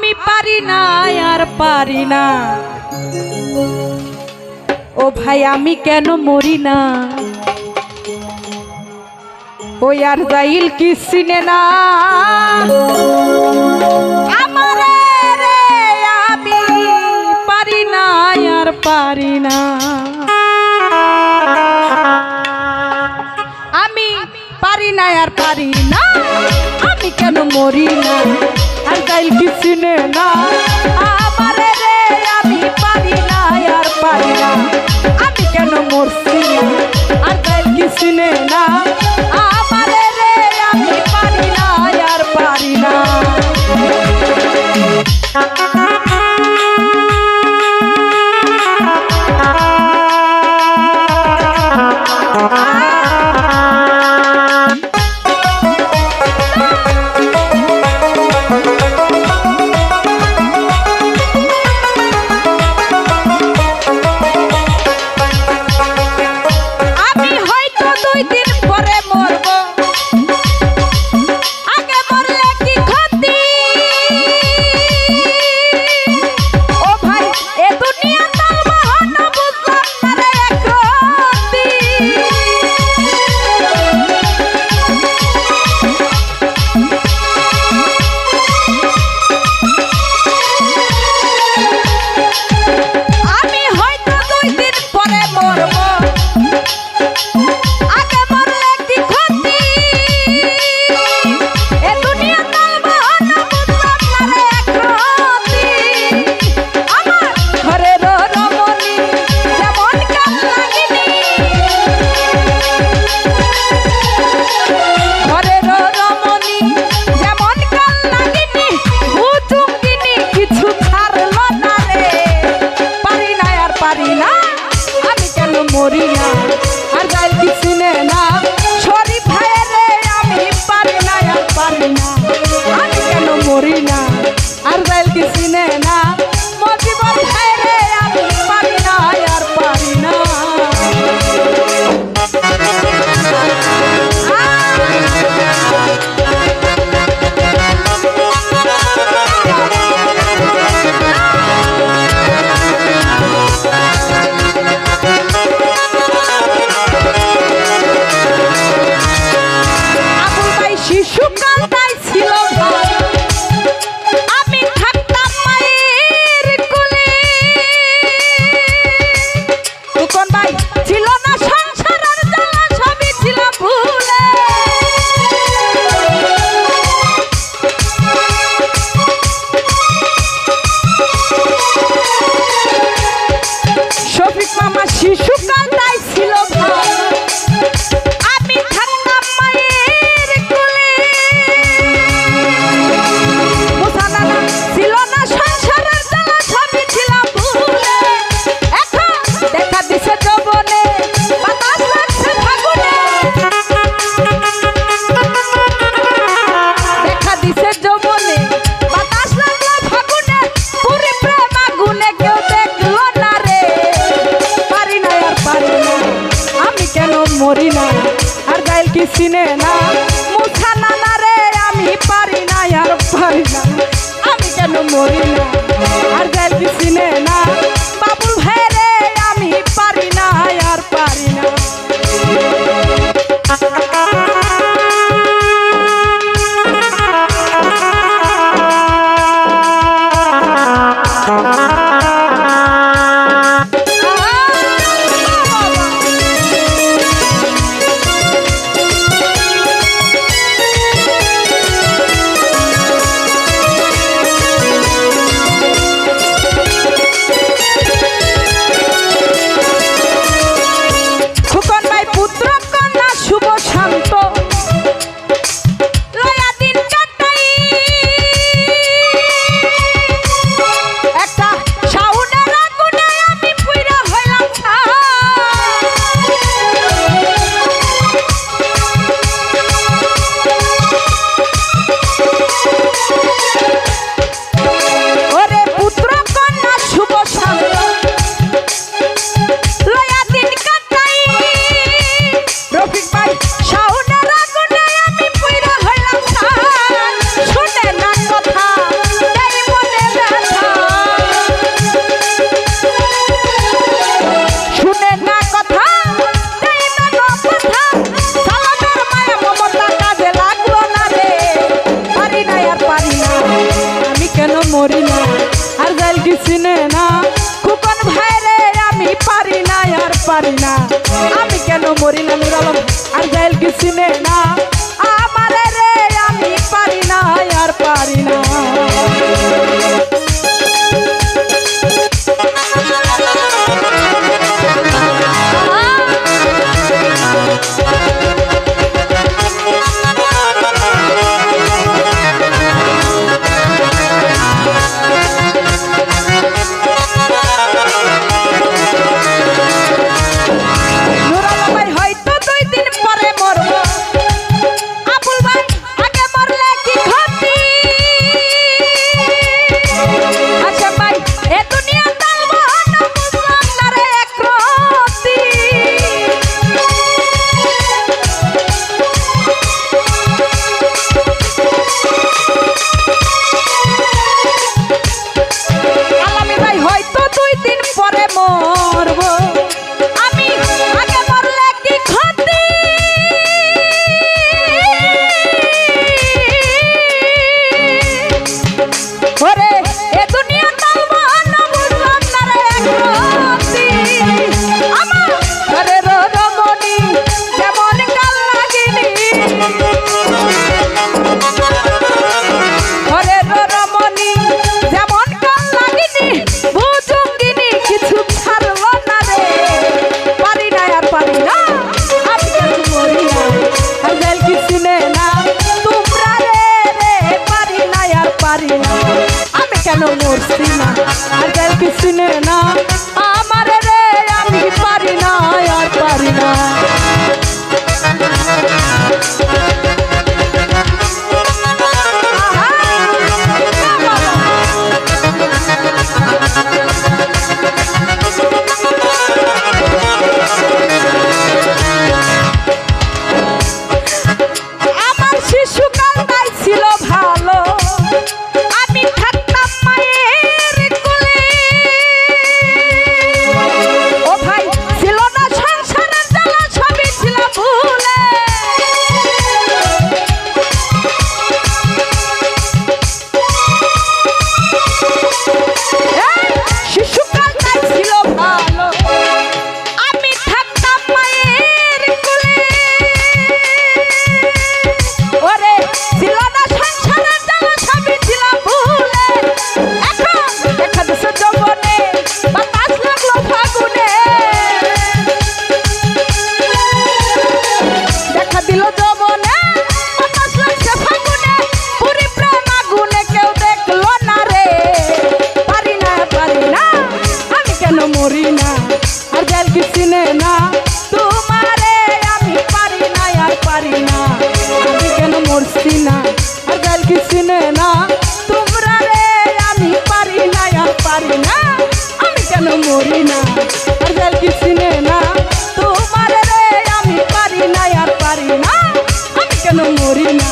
আমি পারি না আর পারি না। ও ভাই, আমি কেন মরি না? ও আর দাইল কি সিনে না? আমি পারি না আর পারি না। আমি পারি না আর পারি না। আমি কেন মরি না? কি চিনে Chucado! চিনে না। মুখা নানা রে, আমি পারি না আর পারি না। আমি কেন মরি না? আর গেলি চিনে না, বাবুল ভাই রে, আমি পারি না আর পারি না। পারি না। আমি কেন মরিলাম আলম আর জাইল কি চিনে না। আলামি ভাই হয়তো দুই দিন পরে মর happiness. পারে না। আমি কেন মরি না? আর জল কি চিনে না। তোমার রে আমি পারি না, আর পারি না। আমি কেন মরি না?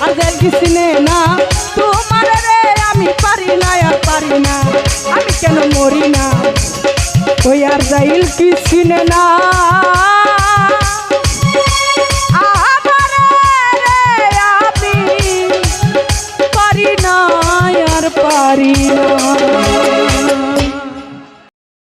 আর জল কি চিনে না। তোমার রে আমি পারি না, আর পারি না। আমি কেন মরি না? ওই আর জাইল কি চিনে না। পারি না।